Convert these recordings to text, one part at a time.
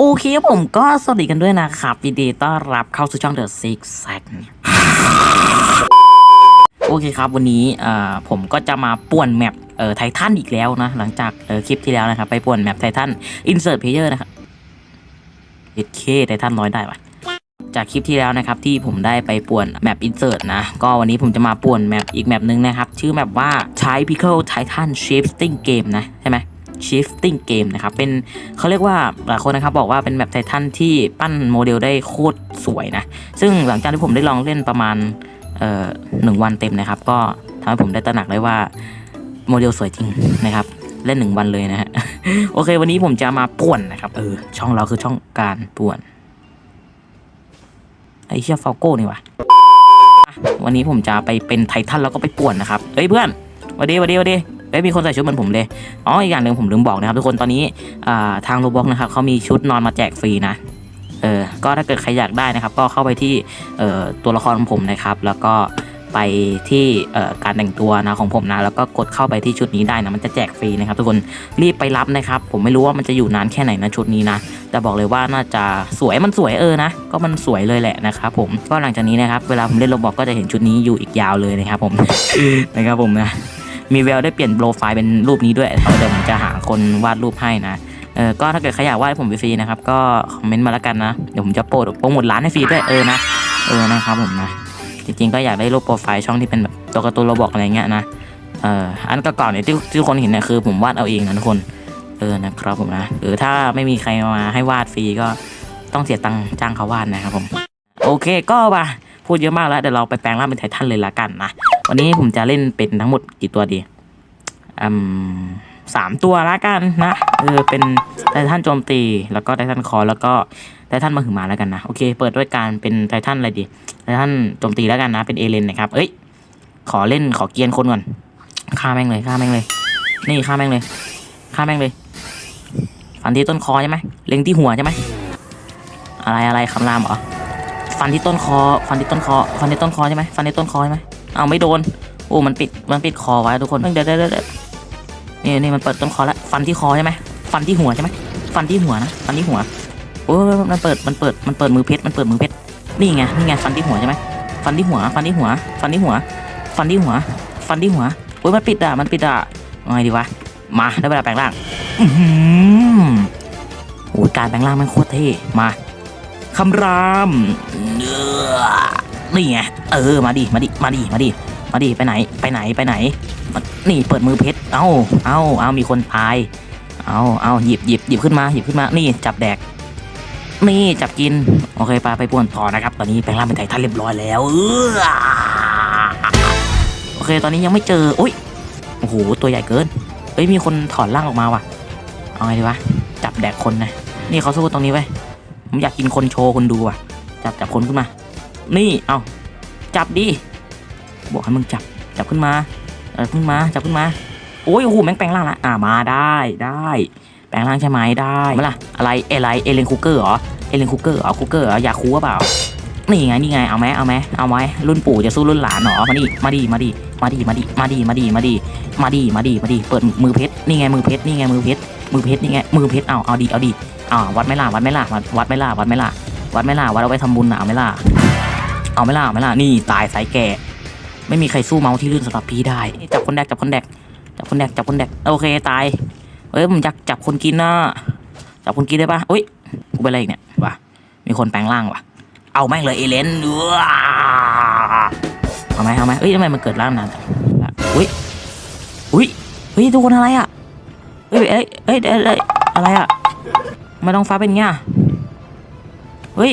โอเคครับผมก็สวัสดีกันด้วยนะครับยินดีต้อนรับเข้าสู่ช่อง The Six Sack โอเคครับวันนี้ผมก็จะมาป่วนแมปไททันอีกแล้วนะ หลังจากคลิปที่แล้วนะครับ ไปป่วนแมปไททัน Insert Player นะครับเอเคไททันร้อยได้ปะจากคลิปที่แล้วนะครับที่ผมได้ไปป่วนแมป Insert นะ ก็วันนี้ผมจะมาป่วนแมปอีกแมปหนึงนะครับ ชื่อแมปว่า Typical Titan Shifting Game นะ ใช่ไหม Shifting Game นะครับ เป็นเขาเรียกว่าหลายคนนะครับบอกว่าเป็นแมปไททันที่ปั้นโมเดลได้โคตรสวยนะ ซึ่งหลังจากที่ผมได้ลองเล่นประมาณหนึ่งวันเต็มนะครับ ก็ทำให้ผมได้ตระหนักได้ว่าโมเดลสวยจริงนะครับเล่นหนึ่งวันเลยนะฮะโอเค วันนี้ผมจะมาป่วนนะครับเออช่องเราคือช่องการป่วนไอเชี่ยฟาโก้นี่วะวันนี้ผมจะไปเป็นไททันแล้วก็ไปป่วนนะครับเฮ้ยเพื่อนวัสดีวัสดีวัสดี เฮ้ยมีคนใส่ชุดเหมือนผมเลยอ๋ออีกอย่างหนึ่งผมลืมบอกนะครับทุกคนตอนนี้ทางโรบอกนะครับเขามีชุดนอนมาแจกฟรีนะเออก็ถ้าเกิดใครอยากได้นะครับ ก็เข้าไปที่ตัวละครของผมนะครับ แล้วก็ไปที่การแต่งตัวนะของผมนะแล้วก็กดเข้าไปที่ชุดนี้ได้นะมันจะแจกฟรีนะครับ ทุกคนรีบไปรับนะครับ ผมไม่รู้ว่ามันจะอยู่นานแค่ไหนนะชุดนี้นะแต่บอกเลยว่าน่าจะสวยมันสวยเออนะก็มันสวยเลยแหละนะครับผมก็หลังจากนี้นะครับเวลาผมเล่นโรบอกก็จะเห็นชุดนี้อยู่อีกยาวเลยนะครับผมนะครับผมนะ มีแววได้เปลี่ยนโปรไฟล์เป็นรูปนี้ด้วยเดี๋ยวผมจะหาคนวาดรูปให้นะเออก็ถ้าเกิดใครอยากวาดให้ผมฟรีนะครับ ก็คอมเมนต์มาแล้วกันนะ เดี๋ยวผมจะโปรโปรโมทร้านให้ฟรีด้วยเออนะเออนะครับผมนะ จริงๆก็อยากได้รูปโปรไฟล์ช่องที่เป็นแบบตัวการ์ตูนโรบอกอะไรเงี้ยนะเอออันก่อนๆเนี่ยที่ที่ทุกคนเห็นเนี่ยคือผมวาดเอาเองนะทุกคนเออนะครับผมนะหรือถ้าไม่มีใครมาให้วาดฟรีก็ต้องเสียตังค์จ้างเขาวาดนะครับผม โอเคก็มาพูดเยอะมากแล้วเดี๋ยวเราไปแปลงร่างเป็นไททันเลยละกันนะ วันนี้ผมจะเล่นเป็นทั้งหมดกี่ตัวดีอืมสามตัวละกันนะเออเป็นไททันโจมตี แล้วก็ไททันคอแล้วก็ไททันมาหึมาแล้วกันนะโอเค เปิดด้วยการเป็นไททันอะไรดีไททันโจมตีแล้วกันนะ เป็นเอเลนนะครับเอ้ยขอเล่นขอเกียนคนก่อนฆ่าแม่งเลยฆ่าแม่งเลย นี่ฆ่าแม่งเลยฆ่าแม่งเลยฟันที่ต้นคอใช่ไหมเล็งที่หัวใช่ไหมอะไรอะไรคำรามเหรอฟันที่ต้นคอ ฟันที่ต้นคอ ฟันที่ต้นคอใช่ไหมฟันที่ต้นคอใช่ไหม เอาไม่โดนโอ้มันปิดมันปิดคอไว้ทุกคนเดี๋ยวเดี๋ยวเดนี่นี่มันเปิดต้นคอแล้วฟันที่คอใช่ไหมฟันที่หัวใช่ไหมฟันที่หัวนะฟันที่หัวโอ้มันเปิดมันเปิดมันเปิดมือเพชรมันเปิดมือเพชรนี่ไงนี่ไงฟันที่หัวใช่ไหมฟันที่หัว ฟันที่หัว ฟันที่หัว ฟันที่หัว ฟันที่หัวโอ้ยมันปิดอะมันปิดอะไงดีวะมาได้เวลาแปลงร่างอือหือโอ้ยการแปลงร่างมันโคตรเท่มาคำรามเนื้อ นี่ไง เออ มาดิ มาดิ มาดิ มาดิ มาดิ ไปไหน ไปไหน ไปไหน นี่เปิดมือเพชร เอ้า เอ้า เอ้า มีคนตาย เอ้า เอ้า หยิบหยิบหยิบขึ้นมา หยิบขึ้นมา นี่จับแดก นี่จับกิน โอเคไปไปป่วนต่อนะครับ ตอนนี้แปลงร่างเป็นไททันเรียบร้อยแล้วเออโอเค ตอนนี้ยังไม่เจอโอ้ย โอ้โห ตัวใหญ่เกิน เฮ้ย มีคนถอนร่างออกมาว่ะ เอาไงดีวะ จับแดกคนนะ นี่เขาสู้ตรงนี้ไว้ผมอยากกินคนโชว์คนดูว่ะ จับจับคนขึ้นมา นี่เอาจับดิบอกให้มึงจับจับขึ้นมาเออขึ้นมาจับขึ้นมาโอ้ยโอ้โหแม่งแปลงร่างละอ่ามาได้ได้ แปลงร่างใช่ไหมได้เมื่อล่ะอะไรเอะไรเอเลนคูเกอร์เหรอเอเลนคูเกอร์เหรอคูเกอร์เอยากคูว่าเปล่านี่ไงนี่ไงเอาไหมเอาไหมเอาไหมรุ่นปู่จะสู้รุ่นหลานเหรอมาดิมาดิมาดิมาดิมาดิมาดิมาดิมาดิมาดิมาดิมาดิเปิดมือเพชรนี่ไงมือเพชรนี่ไงมือเพชรมือเพชรนี่ไงมือเพชรเอาเอาดิเอาดิเอาวัดไหม่ล่ะวัดไม่ล่ะวัดไม่ล่ะวัดไม่ล่ะวัดไม่ล่ะวัดเอาไว้ทำบุญนะเอาไม่ล่ะ เอาไม่ล่ะไม่ล่ะนี่ตายสายแก่ ไม่มีใครสู้เมาส์ที่ลื่นสำหรับพี่ได้ จับคนแดกจับคนแดกจับคนแดกจับคนแดกโอเคตายเฮ้ยผมอยากจับคนกินนะจับคนกินได้ปะอุ้ยกูเป็นอะไรอีกเนี่ยวะมีคนแปลงร่างวะเอาแม่งเลยเอเลนว้าเอาไหมเอาไหมเอ้ยทำไมมันเกิดร่างนานอุ้ยอุ้ยเฮ้ยทุกคนอะไรอะเฮ้ยเอ้ยเอ้ยเอ้ยอะไรอะไมท้องฟ้าเป็นเงี้ยเฮ้ย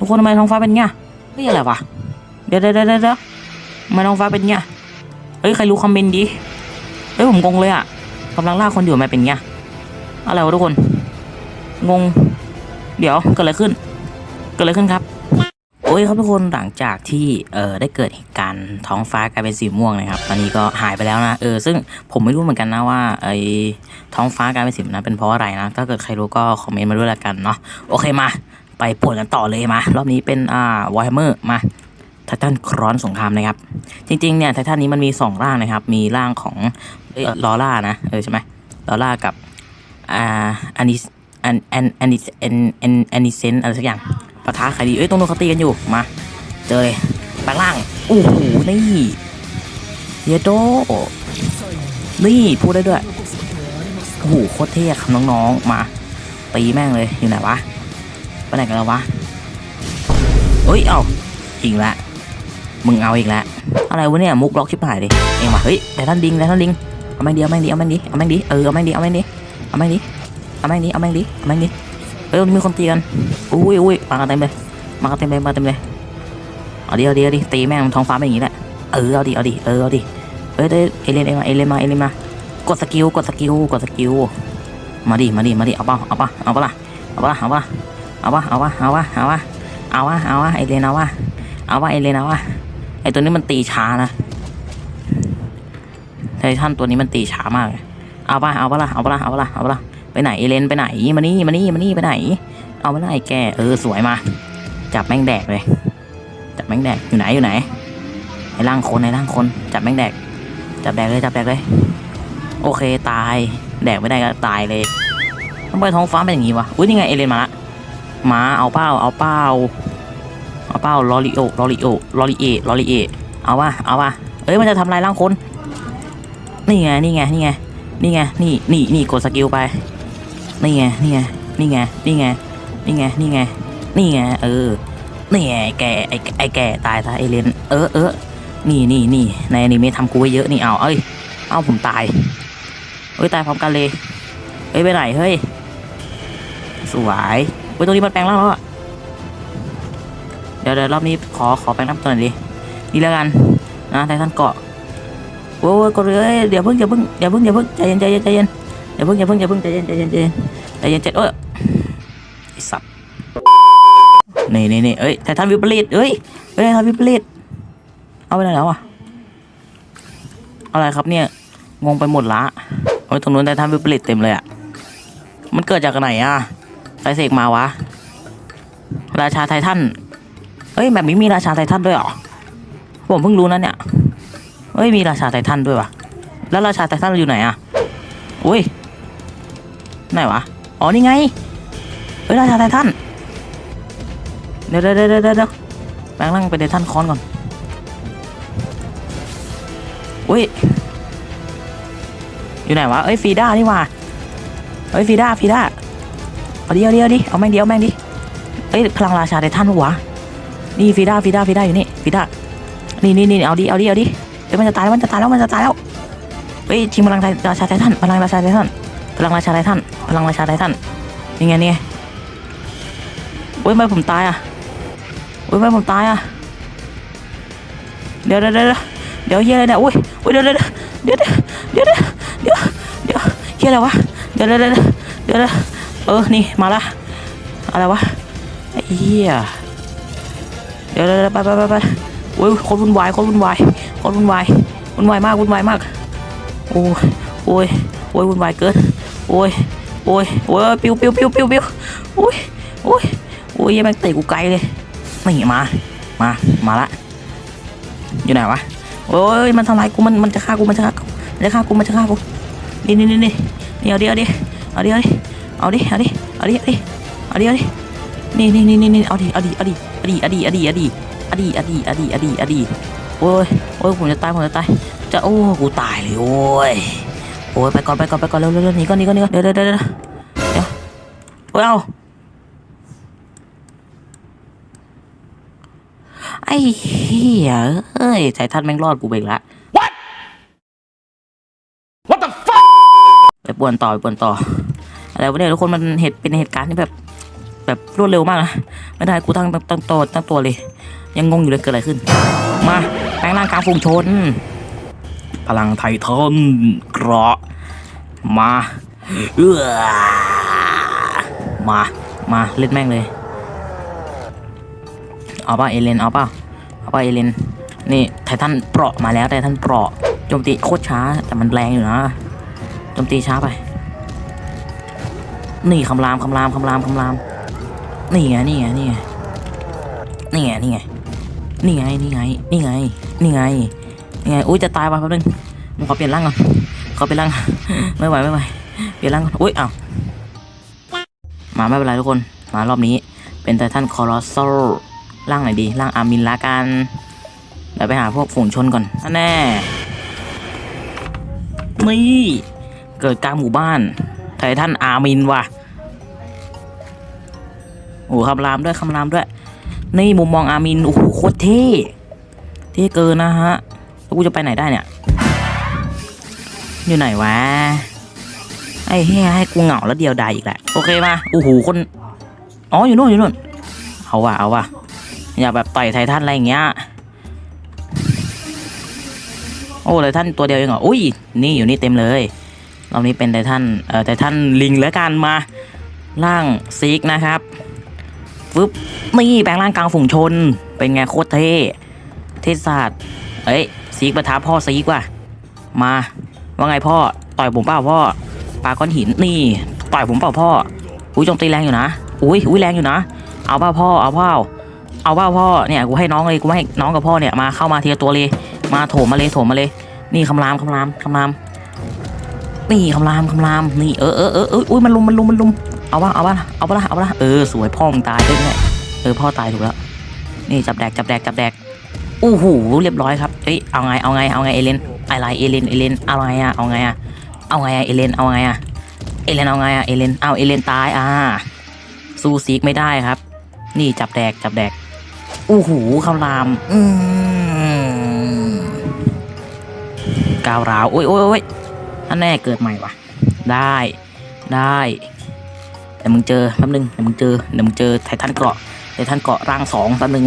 ทุกคนทำไมท้องฟ้าเป็นเงี้ยเฮ้ยอะไรวะเดี๋ยวเดี๋ยวเดี๋ยวเดี๋ยวทำไมท้องฟ้าเป็นเงี้ยเฮ้ยใครรู้คอมเมนต์ดิเฮ้ยผมงงเลยอะกำลังล่าคนอยู่ทำไมเป็นเงี้ยอะไรวะทุกคน งง เดี๋ยวเกิดอะไรขึ้น เกิดอะไรขึ้นครับโอ้ยครับทุกคนหลังจากที่เออได้เกิดเหตุการณ์ท้องฟ้ากลายเป็นสีม่วงนะครับตอนนี้ก็หายไปแล้วนะเออซึ่งผมไม่รู้เหมือนกันนะว่าไอ้ท้องฟ้ากลายเป็นสีนั้นเป็นเพราะอะไรนะถ้าเกิดใครรู้ก็คอมเมนต์มาด้วยละกันเนาะโอเคมา ไปปวนกันต่อเลยมารอบนี้เป็นอ่าวอร์แฮมเมอร์มาไททันครอนสงครามนะครับ จริงๆเนี่ยไททันนี้มันมีสองร่างนะครับ มีร่างของลอร่านะเออใช่ไหมลอร่ากับอ่าอันนี้อันอันอันนี้อันอันอันนี้เซนอะไรสักอย่างปะทะใครดีเอ้ยตรงนู้นเขาตีกันอยู่มา เจอเลยแปลงล่างโอ้โหนี่เยโดนี่พูดได้ด้วยโอ้โหโคตรเท่ครับน้องๆมาตีแม่งเลยอยู่ไหนวะ ไปไหนกันแล้ววะเอ้ยเอ้าจริงละมึงเอาอีกแล้วอะไรวะเนี่ยมุกล็อกชิบหายดิเองว่ะเฮ้ยแต่ท่านดิงแต่ท่านดิงเอาแม่งดีเอาแม่งดีเอาแม่งดีเอาแม่งดีเออเอาแม่งดีเอาแม่งดีเอาแม่งดีเอาแม่งดีเอาแม่งดีเอาแม่งดีเฮ้ยมีคนตีกันอุ้ยอุ้ยมากันเต็มเลยมากันเต็มเลยมาเต็มเลยเอาดิเอาดิเอาดิตีแม่งท้องฟ้าเป็นอย่างนี้แหละเออเอาดิเอาดิเออเอาดิเอ้ยเอ้ยเอเลนเอมาเอเลนมาเอเลนมากดสกิลกดสกิลกดสกิลมาดิมาดิมาดิเอาป่ะเอาป่ะเอาป่ะเอาป่ะเอาป่ะ เอาป่ะเอาป่ะเอาป่ะเอาป่ะเอาป่ะเอาป่ะเอเลนเอาป่ะเอาป่ะเอเลนเอาป่ะไอตัวนี้มันตีช้านะไททันตัวนี้มันตีช้ามากเลยเอาป่ะเอาปะล่ะเอาปะล่ะเอาปะล่ะเอาปะล่ะไปไหนเอเลนไปไหนมานี่มานี่มานี่ไปไหน เอาไม่ได้แกเออสวยมา จับแมงแดกเลย จับแมงแดกอยู่ไหนอยู่ไหนไอ้ร่างคนไอ้ร่างคน จับแมงแดก จับแดกเลยจับแดกเลย โอเคตาย แดกไม่ได้ก็ตายเลยทำไมท้องฟ้าเป็นอย่างงี้วะอุ้ยนี่ไงเอเลนมาละ มาเอาเป้าเอาเป้าเอาเป้าลอริโอลอริโอลอริเอลอริเอเอาวะเอาวะเอ้ยมันจะทำลายร่างคนนี่ไงนี่ไงนี่ไงนี่ไงนี่นี่นี่กดสกิลไปนี่ไงนี่ไงนี่ไงนี่ไงนี่ไงนี่ไงนี่ไงเออนี่ไงแกไอไอแกตายตายเอเลนเออเออนี่นี่นี่ในอนิเมะทำกูไว้เยอะนี่เอาเอ้ยเอาผมตายเอ้ยตายพร้อมกันเลยเอ้ยไปไหนเฮ้ยสวย เฮ้ยตรงนี้มันแปลงร่างแล้วอะเดี๋ยวเดี๋ยวรอบนี้ขอขอแปลงร่างตัวหน่อยดินี่แล้วกันนะไททันเกาะโอ้ยกดเลยเดี๋ยวเพิ่งอย่าเพิ่งอย่าเพิ่งอย่าเพิ่งใจเย็นใจเย็นใจเย็นอย่าเพิ่งอย่าเพิ่งอย่าเพิ่งใจเย็นใจเย็นใจเย็นใจเย็นใจเอ้ยไอสัตว์นี่นี่นี่เอ้ยไททันวิปริตเอ้ยเอ้ยไททันวิปริตเอาไปไหนแล้วอะอะไรครับเนี่ยงงไปหมดละโอ้ยตรงนู้นไททันวิปริตเต็มเลยอะมันเกิดจากไหนอะ ใครเสกมาวะ ราชาไททันเอ้ยแบบนี้มีราชาไททันด้วยเหรอ ผมเพิ่งรู้นะเนี่ยเอ้ยมีราชาไททันด้วยวะแล้วราชาไททันอยู่ไหนอะอุ้ยไหนวะ อ๋อนี่ไงเฮ้ยราชาไททันเดี๋ยวเดี๋ยวเดี๋ยวเดี๋ยวแปลงร่างเป็นไททันคอนก่อน อุ้ย อยู่ไหนวะ เอ้ยฟีด้านี่ว่าเอ้ยฟีด้าฟีด้า เอาดิเอาดิเอาดิเอาแม่งเดียวแม่งดิเอ้ยพลังราชาไททันปะวะนี่ฟีด้าฟีด้าฟีด้าอยู่นี่ฟีด้านี่นี่นี่เอาดิเอาดิเอาดิเอ้ยมันจะตายแล้วมันจะตายแล้วมันจะตายแล้วเฮ้ยชิงพลังราชาไททันพลังราชาไททันพลังราชาไททันพลังราชาไททันนี่ไงนี่ไงโอ้ยทำไมผมตายอะโอ้ยทำไมผมตายอะเดี๋ยวเดี๋ยวเดี๋ยวเดี๋ยวเฮียอะไรเนี่ยโอ้ยโอ้ยเดี๋ยวเดี๋ยวเดี๋ยวเดี๋ยวเดี๋ยวเดี๋ยวเฮียอะไรวะเดี๋ยวเดี๋ยวเดี๋ยวเดี๋ยว เออ นี่ มาละ อะไรวะไอ้เฮียเดี๋ยวเดี๋ยวไปไปไปไปโอ้ยคนวุ่นวาย คนวุ่นวาย คนวุ่นวาย วุ่นวายมาก วุ่นวายมาก โอ้ยโอ้ยโอ้ยวุ่นวายเกิน โอ้ย โอ้ย โอ้ย ปิวปิวปิวปิวปิวโอ้ย โอ้ย โอ้ยยังแม่งเตะกูไกลเลย นี่มา มา มาละ อยู่ไหนวะ โอ้ย มันทำลายกู มัน มันจะฆ่ากู มันจะฆ่ากู มันจะฆ่ากู มันจะฆ่ากู นี่นี่นี่นี่นี่เดิเอาดิเอาดิเอาดิเอาดิ เอาดิ เอาดิ เอาดิ เอาดิ เอาดิ นี่นี่นี่นี่เอาดิเอาดิ เอาดิ เอาดิ เอาดิ เอาดิ เอาดิ เอาดิ เอาดิ เอาดิ เอาดิ เอาดิ โอ้ย โอ้ยผมจะตาย ผมจะตาย จะโอ้กูตายเลยโอ้ย โอ้ยไปก่อนไปก่อนไปก่อนเร็วเร็วเร็วหนีก่อนหนีก่อนหนีก่อนเดี๋ยวเดี๋ยวเดี๋ยวเดี๋ยวเดี๋ยวโอ้ยเอาไอ้เหี้ยเอ้ยไททันแม่งรอดกูไปอีกละ What? What the fuck? ไปป่วนต่อไปป่วนต่อ อะไรวะเนี่ยทุกคนมันเหตุเป็นเหตุการณ์ที่แบบแบบรวดเร็วมากนะไม่ได้กูตั้งตั้งตัวตั้งตัวเลย ยังงงอยู่เลยเกิดอะไรขึ้น มาแปลงร่างกลางฝูงชน พลังไททันเกราะมาเออมา มาเล่นแม่งเลย เอาป่ะเอเลนเอาป่ะเอาป่ะเอเลนนี่ไททันเปราะมาแล้วไททันเปราะโจมตีโคตรช้าแต่มันแรงอยู่นะโจมตีช้าไป นี่คำรามคำรามคำรามคำราม นี่ไงนี่ไงนี่ไงนี่ไงนี่ไงนี่ไงนี่ไงนี่ไงนี่ไงนี่ไงอุ้ยจะตายว่ะแป๊บนึงมึงขอเปลี่ยนร่างก่อนขอเปลี่ยนร่างไม่ไหวไม่ไหวเปลี่ยนร่างก่อนอุ้ยอ้าวมาไม่เป็นไรทุกคนมารอบนี้ เป็นไททันคอร์ s อลร่างไหนดีร่างอามินละกันเดี๋ยวไปหาพวกฝูงชนก่อนอันแน่นี่เกิดกลางหมู่บ้าน ไททันอามินว่ะโอ้คำรามด้วยคำรามด้วย นี่มุมมองอามินโอ้โหโคตรเท่เท่เกินนะฮะแล้วกูจะไปไหนได้เนี่ย อยู่ไหนวะไอ้เฮียให้กูเหงาแล้วเดียวดายอีกแหละโอเคมาโอ้โหคนอ๋ออยู่นู่นอยู่นู่นเอาว่ะเอาว่ะอย่าแบบต่อยไททันอะไรอย่างเงี้ยโอ้ไททันตัวเดียวเองเหรออุ้ยนี่อยู่นี่เต็มเลย รอบนี้เป็นไททันเอ่อไททันลิงแล้วกันมาร่างซีกนะครับฟึบนี่แปลงร่างกลางฝูงชน เป็นไงโคตรเท่เทศศาสตร์เอ้ยซีกประทับพ่อซีกว่ะมาว่าไงพ่อต่อยผมเปล่าพ่อปาก้อนหินนี่ต่อยผมเปล่าพ่ออุ้ยโจมตีแรงอยู่นะอุ้ยอุ้ยแรงอยู่นะ เอาเปล่าพ่อเอาเปล่าเอาเปล่าพ่อเนี่ยกูให้น้องเลยกูให้น้องกับพ่อเนี่ยมาเข้ามาเทีละตัวเลย มาโถมมาเลยโถมมาเลย นี่คำรามคำรามคำราม นี่คำรามคำรามนี่เออเออเออเอออุ้ยมันลุมมันลุมมันลุมเอาวะเอาวะเอาวะเอาวะเออสวยพ่อมึงตายได้ไงเออพ่อตายถูกแล้วนี่จับแดกจับแดกจับแดกอู้หูเรียบร้อยครับเอ้ยเอาไงเอาไงเอาไงเอเลนอะไรเอเลนเอเลนอะไรอะเอาไงอะเอาไงอะเอเลนเอาไงอะเอเลนเอาไงอะเอเลนเอาเอเลนตายอ่าสู้ซีกไม่ได้ครับ นี่จับแดกจับแดกอู้หูคำรามอืมก้าวร้าวโอ้ยโอ้ยโอ้ย อันแน่เกิดใหม่ว่ะได้ได้เดี๋ยวมึงเจอแป๊บนึงเดี๋ยวมึงเจอเดี๋ยวมึงเจอไททันเกาะไททันเกาะร่างสองแป๊บนึง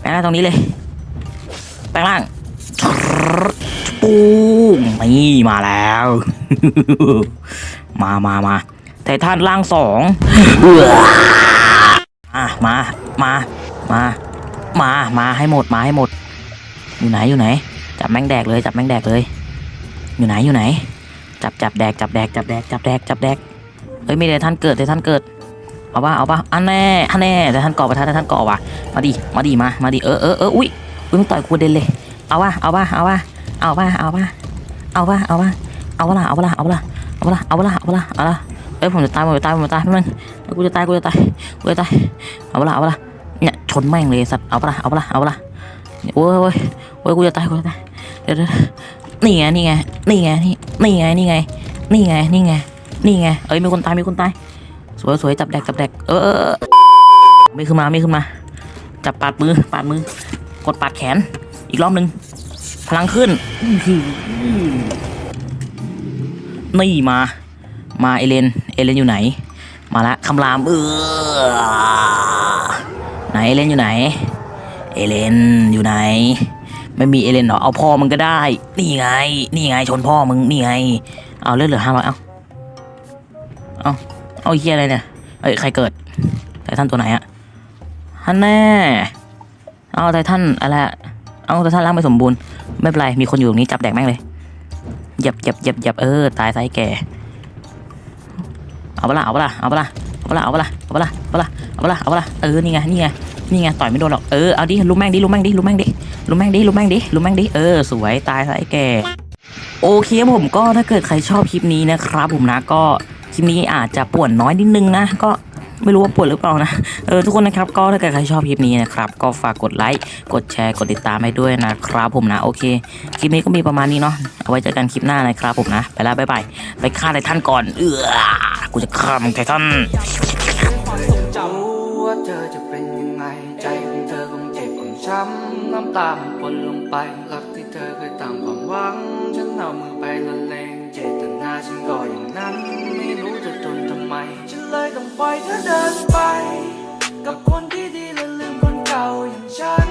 แปลงร่างตรงนี้เลยแปลงร่างปุ้งนี่มาแล้ว มามามาไททันร่างสองอะมามามามามาให้หมดมาให้หมด อยู่ไหนอยู่ไหน จับแม่งแดกเลยจับแม่งแดกเลย อยู่ไหนอยู่ไหน จับจับแดกจับแดกจับแดกจับแดกจับแดกเฮ้ยไม่ได้ท่านเกิดแต่ท่านเกิดเอาป่ะเอาป่ะอันแน่อันแน่แต่ท่านเกาะประทัดแต่ท่านเกาะว่ะมาดิมาดิมามาดิเออเออเอออุ้ยอุ้ยมึงต่อยกูเด่นเลยเอาป่ะเอาป่ะเอาป่ะเอาป่ะเอาป่ะเอาป่ะเอาป่ะเอาป่ะเอาป่ะเอาป่ะเอาป่ะเอาป่ะเอาป่ะเอาป่ะเฮ้ยผมจะตายผมจะตายผมจะตายนั่นกูจะตายกูจะตายกูจะตายเอาป่ะเอาป่ะเนี่ยชนแม่งเลยสัตว์เอาป่ะเอาป่ะเอาป่ะโอ้ยโอ้ยโอ้ยกูจะตายกูจะตายเดี๋ยวเดี๋ยว นี่ไงนี่ไงนี่ไงนี่นี่ไงนี่ไงนี่ไงนี่ไงนี่ไงเอ้ยมีคนตายมีคนตายสวยสวยจับแดกจับแดกเออไม่ขึ้นมาไม่ขึ้นมา จับปาดมือปาดมือกดปาดแขน อีกรอบหนึ่งพลังขึ้นนี่มา มาเอเลนเอเลนอยู่ไหน มาละคำรามเออไหนเอเลนอยู่ไหน เอเลนอยู่ไหน ไม่มีเอเลนเหรอเอาพ่อมึงก็ได้ นี่ไง นี่ไงชนพ่อมึงนี่ไง เอาเลือดเหลือห้าร้อยเอาเอาเอาเฮียอะไรเนี่ยเอ้ยใครเกิดไททันตัวไหนอะฮันแน่เอาไททันอะไรอะเอาไททันร่างไม่สมบูรณ์ไม่เป็นไรมีคนอยู่ตรงนี้จับแดกแม่งเลยเหยับเหยับเหยับเหยับเออตายไซแก่เอาเปะล่าเอาเปะล่าเอาเปะล่าเอาเปะล่าเอาเปะล่าเอาเปะล่าเอาเปะล่าเอาเปะล่าเอาเปะล่าเออนี่ไงนี่ไงนี่ไงต่อยไม่โดนหรอกเออเอาดิลุมแม่งดิลุมแม่งดิลุมแม่งดิ ลุมแม่งดิลุมแม่งดิลุมแม่งดิเออสวยตายไซแก่โอเคผมก็ถ้าเกิดใครชอบคลิปนี้นะครับผมนะก็คลิปนี้อาจจะป่วนน้อยนิดนึงนะก็ไม่รู้ว่าปวนหรือเปล่านะ เออทุกคนนะครับก็ถ้าเกิดใครชอบคลิปนี้นะครับ ก็ฝากกดไลค์ กดแชร์ กดติดตามให้ด้วยนะครับผมนะ โอเค คลิปนี้ก็มีประมาณนี้เนาะ เอาไว้เจอกันคลิปหน้านะครับผมนะ ไปแล้วบ๊ายบาย ไปฆ่าไททันก่อน เออกูจะฆ่ามึงไททันรู้ว่าเธอจะเป็นยังไง ใจของเธอคงเจ็บคงช้ำ ตามวนลงไปรักที่เธอเคยตั้งความหวัง ฉันเอามือไปละเลงเจตนาฉันก็อย่างนั้น ไม่รู้จะทนทำไม ฉันเลยต้องปล่อยเธอเดินไป กับคนที่ดีและลืมคนเก่าอย่างฉัน